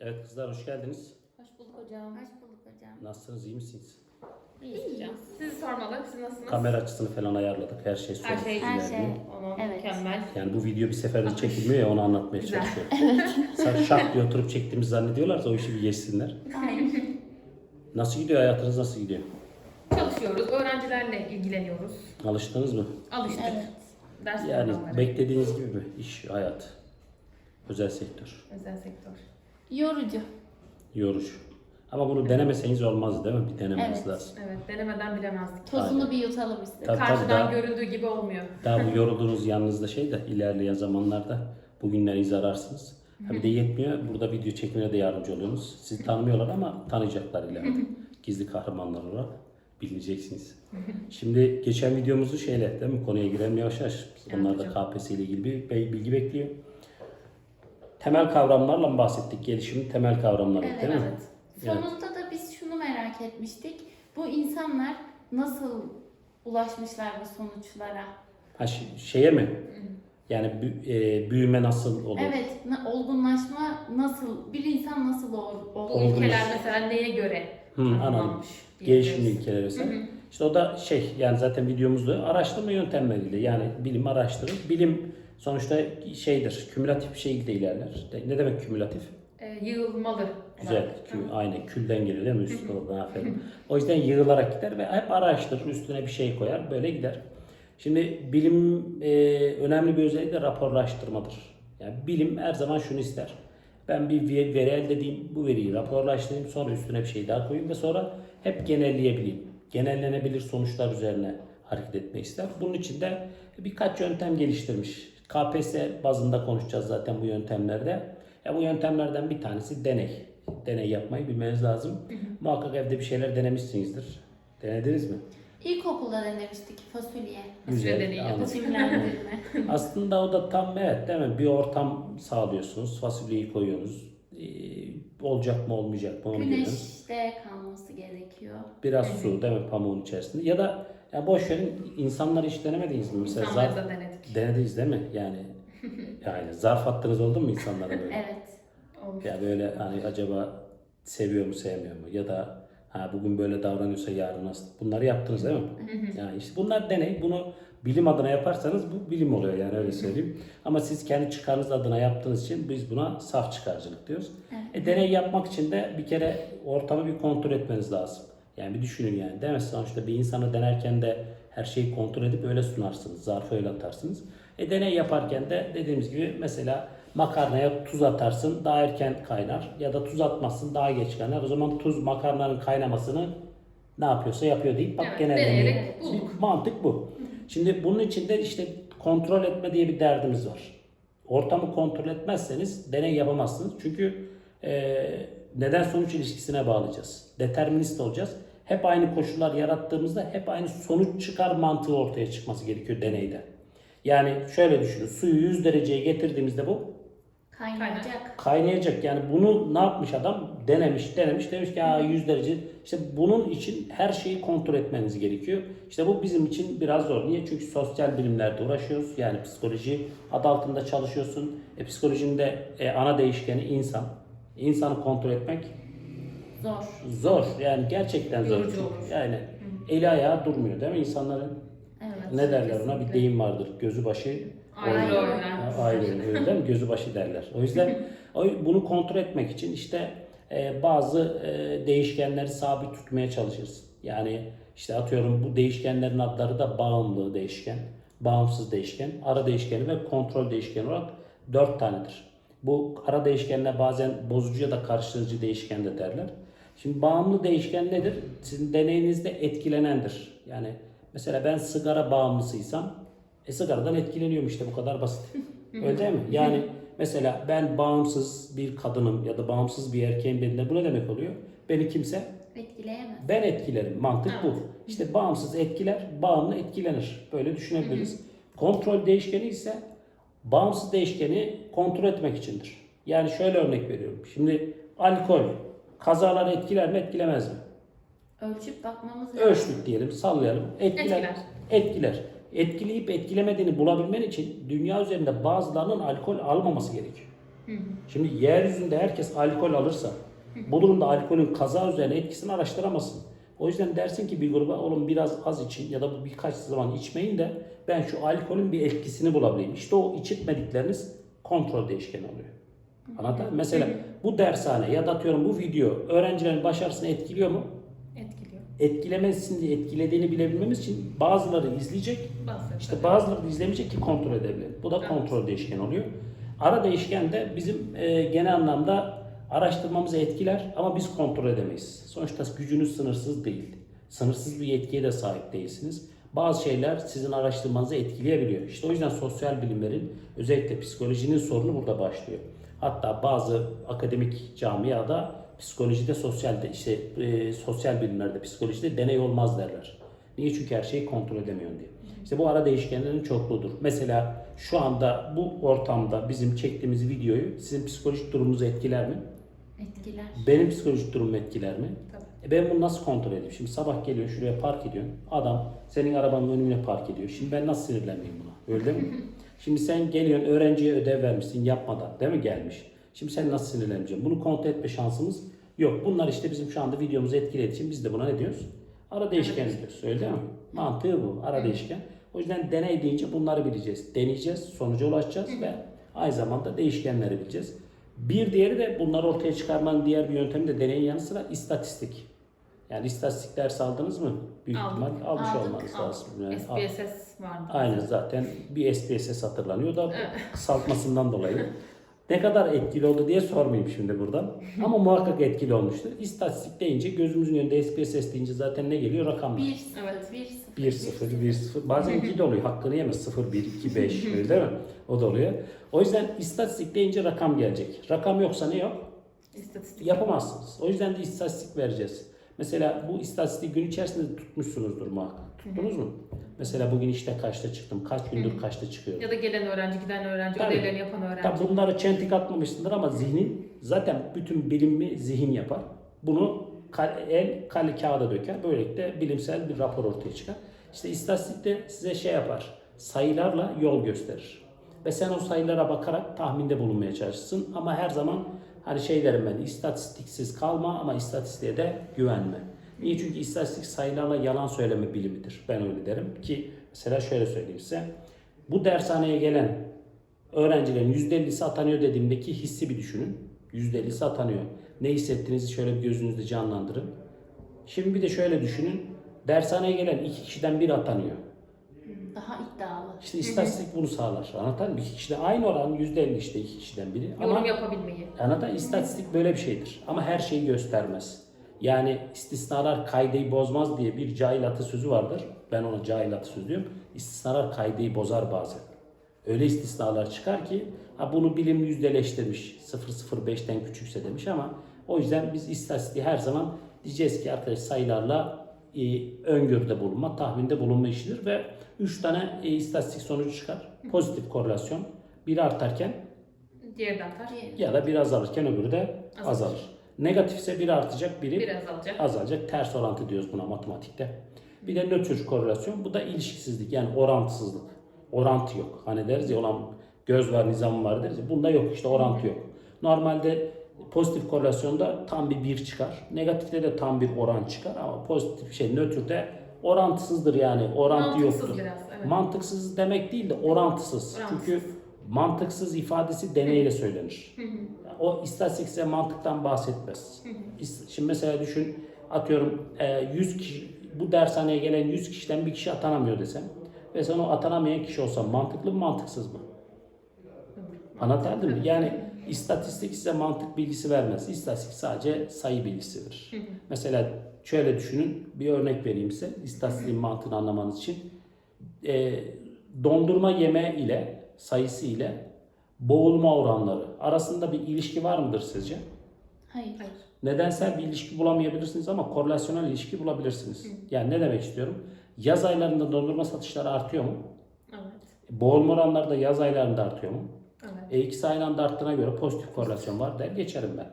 Evet kızlar hoş geldiniz. Hoş bulduk hocam. Hoş bulduk hocam. Nasılsınız iyi misiniz? İyiyiz hocam. Sizi sormalı. Siz nasılsınız? Kamera açısını falan ayarladık. Her şey Her şey Her ilerliyor. şey. Onu Evet. mükemmel. Yani bu video bir seferde çekilmiyor ya onu anlatmaya Güzel. çalışıyorum. Sen şak diye oturup çektiğimizi zannediyorlarsa o işi bir geçsinler. Aynen. Nasıl gidiyor hayatınız nasıl gidiyor? Çalışıyoruz. Öğrencilerle ilgileniyoruz. Alıştınız mı? Alıştık. evet. Ders Yani programları. beklediğiniz gibi mi? İş, hayat, özel sektör, Özel sektör. Yorucu. yorucu. Ama bunu denemeseniz olmaz değil mi? Bir denemeniz Evet. lazım. Evet. Denemeden bilemezdik. Tozunu bir yutalım istedik. Tabii, tabii, Karşıdan daha- göründüğü gibi olmuyor. Daha bu yorulduğunuz yanınızda şey de ilerleyen zamanlarda bugünleri ararsınız. Ha bir de yetmiyor. Burada video çekimine de yardımcı oluyorsunuz. Sizi tanımıyorlar ama tanıyacaklar ileride. Gizli kahramanlar olarak bilineceksiniz. Şimdi geçen videomuzu şeyle değil mi? Konuya girelim yavaş yavaş. Onlar da. KPSS ile ilgili bir bilgi bekliyor. Temel kavramlarla mı bahsettik? Gelişimin temel kavramları Evet, değil mi? Evet. Sonunda da biz şunu merak etmiştik. Bu insanlar nasıl ulaşmışlar bu sonuçlara? Ha, şeye mi? Yani e, büyüme nasıl olur? Evet, olgunlaşma nasıl, bir insan nasıl ol, Bu ol- Olgunmuş. ilkeler mesela neye göre Hı, anladım. tanımlanmış? Gelişim diyebiliriz. ilkeleri vesaire. İşte o da şey yani zaten videomuzda araştırma yöntemleriyle yani bilim araştırır. Bilim sonuçta şeydir, kümülatif bir şekilde ilerler. Ne demek kümülatif? Ee, yığılmalı. Güzel, kü- aynen külden geliyor değil mi? Üst oradan aferin. O yüzden yığılarak gider ve hep araştırır, üstüne bir şey koyar, böyle gider. Şimdi bilim e, önemli bir özelliği de raporlaştırmadır. Yani bilim her zaman şunu ister. Ben bir ve- veri elde edeyim, bu veriyi raporlaştırayım, sonra üstüne bir şey daha koyayım ve sonra hep genelleyebileyim. Genellenebilir sonuçlar üzerine hareket etmek ister. Bunun için de birkaç yöntem geliştirmiş. KPSS bazında konuşacağız zaten bu yöntemlerde. Ya bu yöntemlerden bir tanesi deney. Deney yapmayı bilmeniz lazım. Muhakkak evde bir şeyler denemişsinizdir. Denediniz mi? İlkokulda denemiştik fasulye. Fasulye deneyi. Fasulyelendirme. Aslında o da tam evet değil mi? Bir ortam sağlıyorsunuz. Fasulyeyi koyuyorsunuz. Ee, olacak mı olmayacak mı onu. Güneşte kalması gerekiyor. Biraz su değil mi pamuğun içerisinde. Ya da ya boş verin insanları hiç denemediniz mi? Mesela İnsanları zarf, da denedik. denediniz değil mi? Yani yani zarf attınız oldu mu insanlara böyle? Evet. Olmuş. Ya böyle hani acaba seviyor mu sevmiyor mu ya da ha bugün böyle davranıyorsa yarın nasıl? Bunları yaptınız değil mi? Yani işte bunlar deney. Bunu bilim adına yaparsanız bu bilim oluyor yani öyle söyleyeyim. Ama siz kendi çıkarınız adına yaptığınız için biz buna saf çıkarcılık diyoruz. E, deney yapmak için de bir kere ortamı bir kontrol etmeniz lazım. Yani bir düşünün yani. Değil mi? Sonuçta bir insanı denerken de her şeyi kontrol edip öyle sunarsınız. Zarfı öyle atarsınız. E, deney yaparken de dediğimiz gibi mesela makarnaya tuz atarsın daha erken kaynar ya da tuz atmazsın daha geç kaynar. O zaman tuz makarnanın kaynamasını ne yapıyorsa yapıyor deyip bak Evet, gene deneyerek deney- bulduk. Mantık bu. Şimdi bunun için de işte kontrol etme diye bir derdimiz var. Ortamı kontrol etmezseniz deney yapamazsınız. Çünkü eee, neden sonuç ilişkisine bağlayacağız. Determinist olacağız. Hep aynı koşullar yarattığımızda hep aynı sonuç çıkar mantığı ortaya çıkması gerekiyor deneyde. Yani şöyle düşünün. Suyu 100 dereceye getirdiğimizde bu Kaynayacak. kaynayacak. Yani bunu ne yapmış adam? Denemiş, denemiş. Demiş ki ya 100 derece. İşte bunun için her şeyi kontrol etmeniz gerekiyor. İşte bu bizim için biraz zor. Niye? Çünkü sosyal bilimlerde uğraşıyoruz. Yani psikoloji adı altında çalışıyorsun. E, psikolojinin de e, ana değişkeni insan. İnsanı kontrol etmek Zor. zor. Yani gerçekten zor. Yorucu olur. Yani eli ayağı durmuyor değil mi? İnsanların Evet. ne derler ona? Bir kesinlikle. deyim vardır. Gözü başı Ayrı oynar. oynar. Öyle değil mi? Gözü başı derler. O yüzden bunu kontrol etmek için işte e, bazı e, değişkenleri sabit tutmaya çalışırız. Yani işte atıyorum bu değişkenlerin adları da bağımlı değişken, bağımsız değişken, ara değişkeni ve kontrol değişkeni olarak dört tanedir. Bu ara değişkenler bazen bozucu ya da karıştırıcı değişken de derler. Şimdi bağımlı değişken nedir? Sizin deneyinizde etkilenendir. Yani mesela ben sigara bağımlısıysam e sigaradan etkileniyorum işte bu kadar basit. Öyle değil mi? Yani mesela ben bağımsız bir kadınım ya da bağımsız bir erkeğim dediğinde bu ne demek oluyor? Beni kimse Etkileyemez. ben etkilerim. Mantık bu. Evet. İşte bağımsız etkiler, bağımlı etkilenir. Böyle düşünebiliriz. Kontrol değişkeni ise bağımsız değişkeni kontrol etmek içindir. Yani şöyle örnek veriyorum. Şimdi alkol kazaları etkiler mi etkilemez mi? Ölçüp bakmamız lazım. Ölçtük diyelim, sallayalım. Etkiler. Etkiler. Etkiler. Etkileyip etkilemediğini bulabilmen için dünya üzerinde bazılarının alkol almaması gerekiyor. Hı hı. Şimdi yeryüzünde herkes alkol alırsa bu durumda alkolün kaza üzerine etkisini araştıramazsın. O yüzden dersin ki bir gruba oğlum biraz az için ya da bu birkaç zaman içmeyin de ben şu alkolün bir etkisini bulabileyim. İşte o içitmedikleriniz kontrol değişkeni oluyor. Anladın mı? Mesela bu dershane ya da atıyorum bu video öğrencilerin başarısını etkiliyor mu? Etkiliyor. Etkilemesin diye etkilediğini bilebilmemiz için bazıları izleyecek, Bazı. işte bazıları da izlemeyecek ki kontrol edebilir. Bu da kontrol değişkeni oluyor. Ara değişken de bizim e, genel anlamda araştırmamızı etkiler ama biz kontrol edemeyiz. Sonuçta gücünüz sınırsız değil. Sınırsız bir yetkiye de sahip değilsiniz. Bazı şeyler sizin araştırmanızı etkileyebiliyor. İşte o yüzden sosyal bilimlerin özellikle psikolojinin sorunu burada başlıyor. Hatta bazı akademik camiada psikolojide sosyalde işte e, sosyal bilimlerde psikolojide deney olmaz derler. Niye? Çünkü her şeyi kontrol edemiyorsun diye. İşte bu ara değişkenlerin çokluğudur. Mesela şu anda bu ortamda bizim çektiğimiz videoyu sizin psikolojik durumunuzu etkiler mi? Etkiler. Benim psikolojik durumumu etkiler mi? Tabii. E ben bunu nasıl kontrol edeyim? Şimdi sabah geliyor şuraya park ediyorsun. Adam senin arabanın önüne park ediyor. Şimdi ben nasıl sinirlenmeyeyim buna? Öyle mi? Şimdi sen geliyorsun öğrenciye ödev vermişsin yapmadan değil mi gelmiş? Şimdi sen nasıl sinirleneceksin? Bunu kontrol etme şansımız yok. Bunlar işte bizim şu anda videomuzu etkilediği için biz de buna ne diyoruz? Ara değişken diyoruz. Öyle değil mi? Mantığı bu. Ara değişken. O yüzden deney deyince bunları bileceğiz. Deneyeceğiz, sonuca ulaşacağız ve aynı zamanda değişkenleri bileceğiz. Bir diğeri de bunları ortaya çıkarmanın diğer bir yöntemi de deneyin yanı sıra istatistik. Yani istatistik ders aldınız mı? Büyük Aldık. ihtimal almış Aldık, olmanız aldık. lazım. Yani, SPSS vardı. Aynen zaten bir SPSS hatırlanıyor da Evet. kısaltmasından dolayı. Ne kadar etkili oldu diye sormayayım şimdi buradan. Ama muhakkak etkili olmuştur. İstatistik deyince gözümüzün önünde SPSS deyince zaten ne geliyor? Rakamlar. 1 0 Evet. 1 1-0, 0. 1-0. Bazen 2 de oluyor. Hakkını yeme. 0, 1, 2, 5 öyle değil mi? O da oluyor. O yüzden istatistik deyince rakam gelecek. Rakam yoksa ne yok? İstatistik. Yapamazsınız. O yüzden de istatistik vereceğiz. Mesela bu istatistiği gün içerisinde tutmuşsunuzdur muhakkak. Tuttunuz mu? Mesela bugün işte kaçta çıktım, kaç gündür kaçta çıkıyorum. Ya da gelen öğrenci, giden öğrenci, Tabii. ödevlerini yapan öğrenci. Tabi bunları çentik atmamışsındır ama zihnin zaten bütün bilimi zihin yapar. Bunu el kale kağıda döker. Böylelikle bilimsel bir rapor ortaya çıkar. İşte istatistikte size şey yapar. Sayılarla yol gösterir. Ve sen o sayılara bakarak tahminde bulunmaya çalışırsın. Ama her zaman hani şey derim ben istatistiksiz kalma ama istatistiğe de güvenme. Niye? Çünkü istatistik sayılarla yalan söyleme bilimidir. Ben öyle derim ki mesela şöyle söyleyeyim size. Bu dershaneye gelen öğrencilerin %50'si atanıyor dediğimdeki hissi bir düşünün. %50'si atanıyor. Ne hissettiğinizi şöyle bir gözünüzde canlandırın. Şimdi bir de şöyle düşünün. Dershaneye gelen iki kişiden biri atanıyor. Daha iddialı. İşte istatistik bunu sağlar. Anlatan mı? İki kişide aynı oran %50 işte iki kişiden biri. Yorum Ama yapabilmeyi. anlatan istatistik böyle bir şeydir. Ama her şeyi göstermez. Yani istisnalar kaydeyi bozmaz diye bir cahil atasözü vardır. Ben ona cahil atasözü diyorum. İstisnalar kaydeyi bozar bazen. Öyle istisnalar çıkar ki ha bunu bilim yüzdeleştirmiş. 0.05'ten küçükse demiş ama o yüzden biz istatistiği her zaman diyeceğiz ki arkadaş sayılarla e, öngörüde bulunma, tahminde bulunma işidir ve 3 tane e, istatistik sonucu çıkar. Pozitif korelasyon. Biri artarken Diğeri de artar. Ya da bir azalırken öbürü de Azalır. azalır. Negatifse biri artacak, biri Biraz alacak. azalacak. Ters orantı diyoruz buna matematikte. Bir de nötr korelasyon. Bu da ilişkisizlik yani orantısızlık. Orantı yok. Hani deriz ya olan göz var, nizam var deriz ya. Bunda yok işte orantı yok. Normalde pozitif korelasyonda tam bir bir çıkar. Negatifte de tam bir oran çıkar ama pozitif şey nötrde orantısızdır yani. Orantı Mantıksız yoktur. biraz. Evet. Mantıksız demek değil de orantısız. Orantısız. Çünkü mantıksız ifadesi deneyle söylenir. Hı. O istatistik size mantıktan bahsetmez. Şimdi mesela düşün atıyorum e, 100 kişi bu dershaneye gelen 100 kişiden bir kişi atanamıyor desem ve sen o atanamayan kişi olsan mantıklı mı mantıksız mı? Anlatabildim mi? Yani istatistik size mantık bilgisi vermez. İstatistik sadece sayı bilgisi verir. Mesela şöyle düşünün bir örnek vereyim size istatistiğin mantığını anlamanız için. E, dondurma yeme ile sayısı ile boğulma oranları arasında bir ilişki var mıdır sizce? Hayır. Hayır. Nedensel bir ilişki bulamayabilirsiniz ama korelasyonel ilişki bulabilirsiniz. Yani ne demek istiyorum? Yaz aylarında dondurma satışları artıyor mu? Evet. Boğulma oranları da yaz aylarında artıyor mu? Evet. E ikisi aynı anda arttığına göre pozitif korelasyon var der geçerim ben.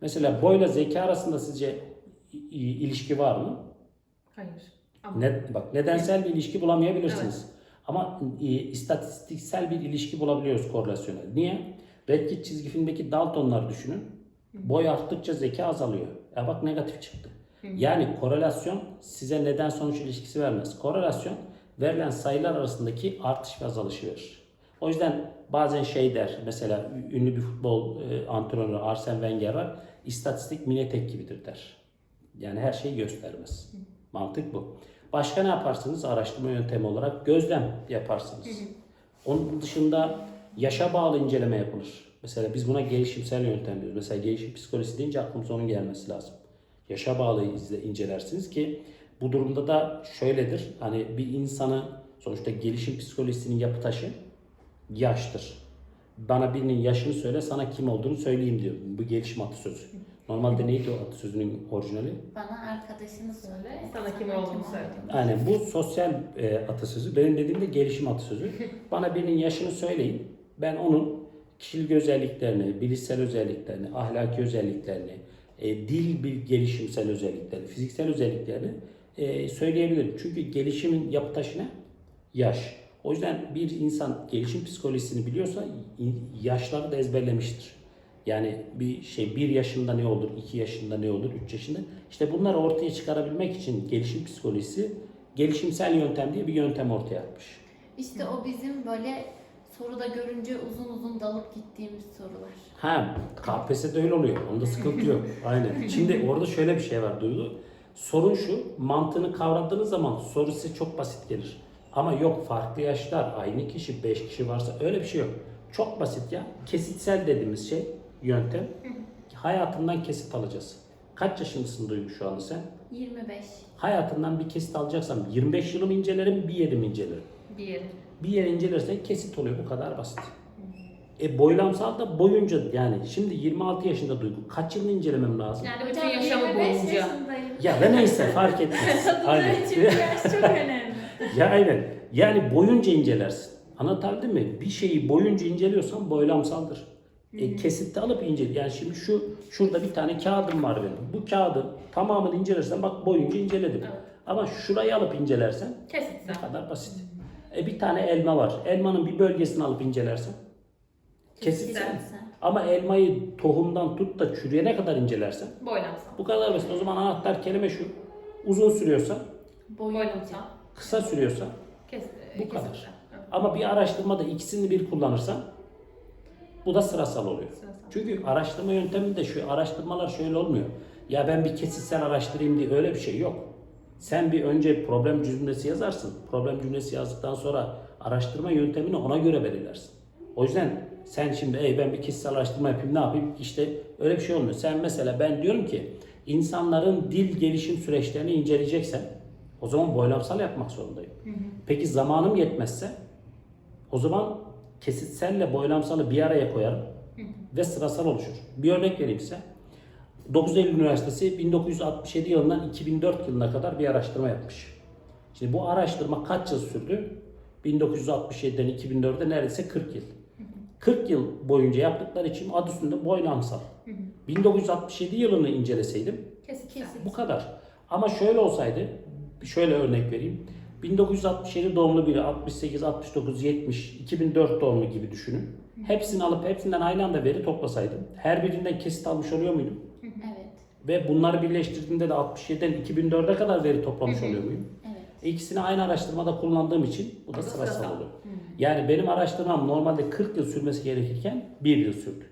Mesela boyla zeka arasında sizce ilişki var mı? Hayır. Ama Ne, bak nedensel bir ilişki bulamayabilirsiniz. Ama e, istatistiksel bir ilişki bulabiliyoruz korelasyonel. Niye? Red Kit çizgi filmdeki Daltonlar düşünün. Boy arttıkça zeka azalıyor. Ya bak negatif çıktı. Yani korelasyon size neden sonuç ilişkisi vermez. Korelasyon verilen sayılar arasındaki artış ve azalışı verir. O yüzden bazen şey der mesela ünlü bir futbol e, antrenörü Arsene Wenger var. İstatistik minetek gibidir der. Yani her şeyi göstermez. Mantık bu. Başka ne yaparsınız? Araştırma yöntemi olarak gözlem yaparsınız. Onun dışında yaşa bağlı inceleme yapılır. Mesela biz buna gelişimsel yöntem diyoruz. Mesela gelişim psikolojisi deyince aklımıza onun gelmesi lazım. Yaşa bağlı izle, incelersiniz ki bu durumda da şöyledir. Hani bir insanı sonuçta gelişim psikolojisinin yapı taşı yaştır. Bana birinin yaşını söyle sana kim olduğunu söyleyeyim diyor. Bu gelişim atasözü. Normalde neydi o atasözünün orijinali? Bana arkadaşını söyle. Sana kim olduğunu söyle. Aynen bu sosyal e, atasözü. Benim dediğim de gelişim atasözü. Bana birinin yaşını söyleyin. Ben onun kişilik özelliklerini, bilişsel özelliklerini, ahlaki özelliklerini, e, dil bir gelişimsel özelliklerini, fiziksel özelliklerini e, söyleyebilirim. Çünkü gelişimin yapı taşı ne? Yaş. O yüzden bir insan gelişim psikolojisini biliyorsa yaşları da ezberlemiştir. Yani bir şey bir yaşında ne olur, iki yaşında ne olur, üç yaşında. İşte bunları ortaya çıkarabilmek için gelişim psikolojisi gelişimsel yöntem diye bir yöntem ortaya atmış. İşte o bizim böyle soruda görünce uzun uzun dalıp gittiğimiz sorular. Ha, KPSS'de öyle oluyor. Onda sıkıntı yok. Aynen. Şimdi orada şöyle bir şey var Duygu. Sorun şu, mantığını kavradığınız zaman soru size çok basit gelir. Ama yok farklı yaşlar, aynı kişi, beş kişi varsa öyle bir şey yok. Çok basit ya. Kesitsel dediğimiz şey, yöntem. Hayatından kesit alacağız. Kaç yaşındasın Duygu şu anda sen? 25. Hayatından bir kesit alacaksam 25 yılımı incelerim, bir yerimi incelerim. Bir yeri. Bir yer incelersen kesit oluyor. Bu kadar basit. E boylamsal da boyunca yani şimdi 26 yaşında Duygu. Kaç yılını incelemem lazım? Yani bütün yaşamı 25 boyunca. Ya da neyse fark etmez. aynen. Çünkü yaş çok önemli. ya aynen. Yani boyunca incelersin. Anlatabildim mi? Bir şeyi boyunca inceliyorsan boylamsaldır. E, kesitte alıp incel. Yani şimdi şu şurada bir tane kağıdım var benim. Bu kağıdı tamamını incelersen bak boyunca inceledim. Evet. Ama şurayı alıp incelersen Kesitsel. bu kadar basit. E, bir tane elma var. Elmanın bir bölgesini alıp incelersen. Kesitsel. Ama elmayı tohumdan tut da çürüyene kadar incelersen Boylamsal. bu kadar basit. O zaman anahtar kelime şu. Uzun sürüyorsa. Boylamsal. kısa sürüyorsa Kes, Bu kadar. kesitsel. Evet. ama bir araştırmada ikisini bir kullanırsan bu da sırasal oluyor. Sırasal. Çünkü araştırma yöntemi de şu. Araştırmalar şöyle olmuyor. Ya ben bir kesitsel araştırayım diye öyle bir şey yok. Sen bir önce problem cümlesi yazarsın. Problem cümlesi yazdıktan sonra araştırma yöntemini ona göre belirlersin. O yüzden sen şimdi ey ben bir kesitsel araştırma yapayım ne yapayım işte öyle bir şey olmuyor. Sen mesela ben diyorum ki insanların dil gelişim süreçlerini inceleyeceksen o zaman boylamsal yapmak zorundayım. Peki zamanım yetmezse o zaman kesitselle boylamsalı bir araya koyarım ve sırasal oluşur. Bir örnek vereyim size. 9 Eylül Üniversitesi 1967 yılından 2004 yılına kadar bir araştırma yapmış. Şimdi bu araştırma kaç yıl sürdü? 1967'den 2004'e neredeyse 40 yıl. 40 yıl boyunca yaptıkları için adı üstünde boylamsal. 1967 yılını inceleseydim Kesitsel. bu kadar. Ama şöyle olsaydı, şöyle örnek vereyim. 1967 doğumlu biri 68, 69, 70, 2004 doğumlu gibi düşünün. Hepsini alıp hepsinden aynı anda veri toplasaydım her birinden kesit almış oluyor muydum? Evet. Ve bunları birleştirdiğimde de 67'den 2004'e kadar veri toplamış oluyor muyum? Evet. İkisini aynı araştırmada kullandığım için bu da sırasal oluyor. Yani benim araştırmam normalde 40 yıl sürmesi gerekirken 1 yıl sürdü.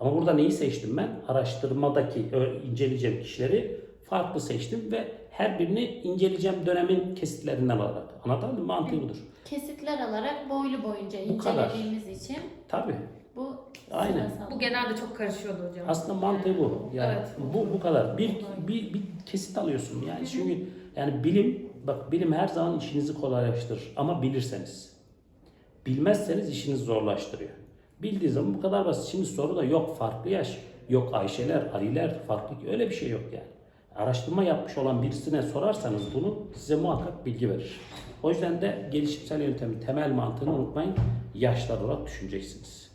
Ama burada neyi seçtim ben? Araştırmadaki inceleyeceğim kişileri farklı seçtim ve her birini inceleyeceğim dönemin kesitlerinden alarak. Anlatabildim mi? Mantığı budur. Kesitler alarak boylu boyunca Bu kadar. incelediğimiz için Tabii. bu Aynen. sırasal. Bu genelde çok karışıyordu hocam. Aslında mantığı bu. Yani Evet. bu bu kadar. Bir, bir bir kesit alıyorsun. Yani çünkü yani bilim bak bilim her zaman işinizi kolaylaştırır ama bilirseniz. Bilmezseniz işinizi zorlaştırıyor. Bildiği zaman bu kadar basit. Şimdi soru da yok farklı yaş, yok Ayşeler, Aliler farklı öyle bir şey yok yani. Araştırma yapmış olan birisine sorarsanız bunu size muhakkak bilgi verir. O yüzden de gelişimsel yöntemin temel mantığını unutmayın. Yaşlar olarak düşüneceksiniz.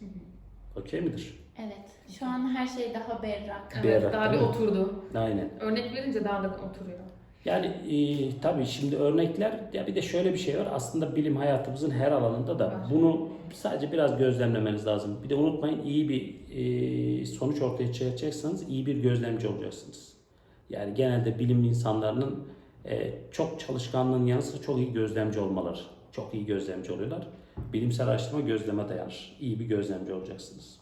Okey midir? Evet. Şu an her şey daha berrak. Evet, Bir ara, daha bir değil mi? oturdu. Aynen. Örnek verince daha da oturuyor. Yani e, tabii şimdi örnekler ya bir de şöyle bir şey var. Aslında bilim hayatımızın her alanında da Var. bunu sadece biraz gözlemlemeniz lazım. Bir de unutmayın iyi bir e, sonuç ortaya çıkaracaksanız iyi bir gözlemci olacaksınız. Yani genelde bilim insanlarının e, çok çalışkanlığın yanı sıra çok iyi gözlemci olmaları. Çok iyi gözlemci oluyorlar. Bilimsel araştırma gözleme dayanır. İyi bir gözlemci olacaksınız.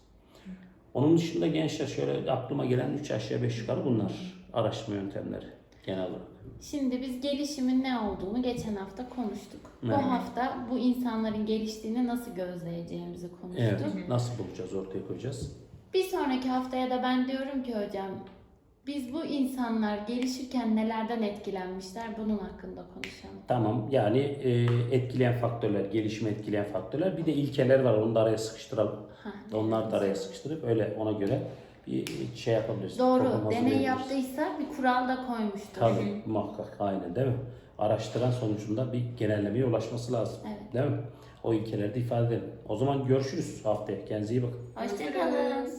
Onun dışında gençler şöyle aklıma gelen 3 aşağı 5 yukarı bunlar araştırma yöntemleri genel olarak. Şimdi biz gelişimin ne olduğunu geçen hafta konuştuk. Evet. Bu hafta bu insanların geliştiğini nasıl gözleyeceğimizi konuştuk. Evet. Nasıl bulacağız, ortaya koyacağız? Bir sonraki haftaya da ben diyorum ki hocam biz bu insanlar gelişirken nelerden etkilenmişler bunun hakkında konuşalım. Tamam. Yani e, etkileyen faktörler, gelişimi etkileyen faktörler. Bir de ilkeler var. Onu da araya sıkıştıralım. Ha, Onları da araya sıkıştırıp öyle ona göre bir şey yapabiliriz. Doğru. Deney yaptıysa bir kural da koymuştur. Tabii muhakkak aynen değil mi? Araştıran sonucunda bir genellemeye ulaşması lazım. Evet. Değil mi? O ilkeleri de ifade edelim. O zaman görüşürüz haftaya. Kendinize iyi bakın. Hoşçakalın.